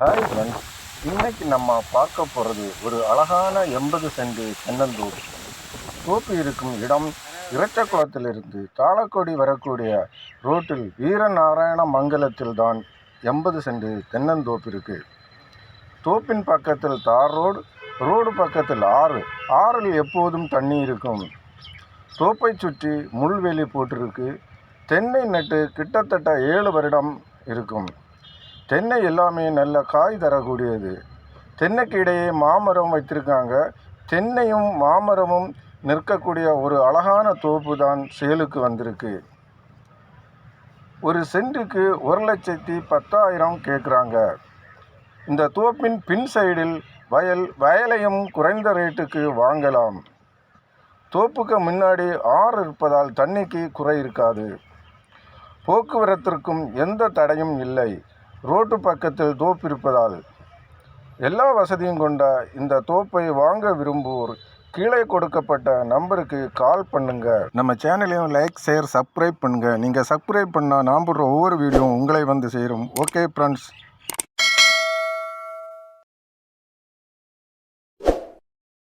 Hi friends இன்னைக்கு நம்ம பார்க்க போகிறது ஒரு அழகான எண்பது சென்ட் தென்னந்தோப்பு. தோப்பு இருக்கும் இடம் இரட்டக்குளத்திலிருந்து தாளக்கோடி வரக்கூடிய ரோட்டில் வீரநாராயண மங்கலத்தில் தான் எண்பது சென்ட் தென்னந்தோப்பு இருக்குது தோப்பின் பக்கத்தில் தார் ரோடு ரோடு பக்கத்தில் ஆறு. ஆறில் எப்போதும் தண்ணி இருக்கும். தோப்பை சுற்றி முள்வேலி போட்டிருக்கு. தென்னை நட்டு கிட்டத்தட்ட ஏழு வருடம் இருக்கும். தென்னை எல்லாமே நல்ல காய் தரக்கூடியது. தென்னைக்கு இடையே மாமரம் வைத்திருக்காங்க. தென்னையும் மாமரமும் நிற்கக்கூடிய ஒரு அழகான தோப்பு தான் செயலுக்கு வந்திருக்கு. ஒரு சென்ட்டுக்கு ஒரு லட்சத்தி பத்தாயிரம் கேட்குறாங்க இந்த தோப்பின் பின் சைடில் வயல் வயலையும் குறைந்த ரேட்டுக்கு வாங்கலாம். தோப்புக்கு முன்னாடி ஆறு இருப்பதால் தண்ணிக்கு குறை இருக்காது. போக்குவரத்திற்கும் எந்த தடையும் இல்லை. ரோட்டு பக்கத்தில் தோப்பு இருப்பதால் எல்லா வசதியும் கொண்ட இந்த தோப்பை வாங்க விரும்புவோர் கீழே கொடுக்கப்பட்ட நம்பருக்கு கால் பண்ணுங்க. நம்ம சேனலையும் லைக் ஷேர் சப்ஸ்கிரைப் பண்ணுங்க. நீங்கள் சப்ஸ்கிரைப் பண்ணால் நான் போடுற ஒவ்வொரு வீடியோவும் உங்களை வந்து சேரும். Okay friends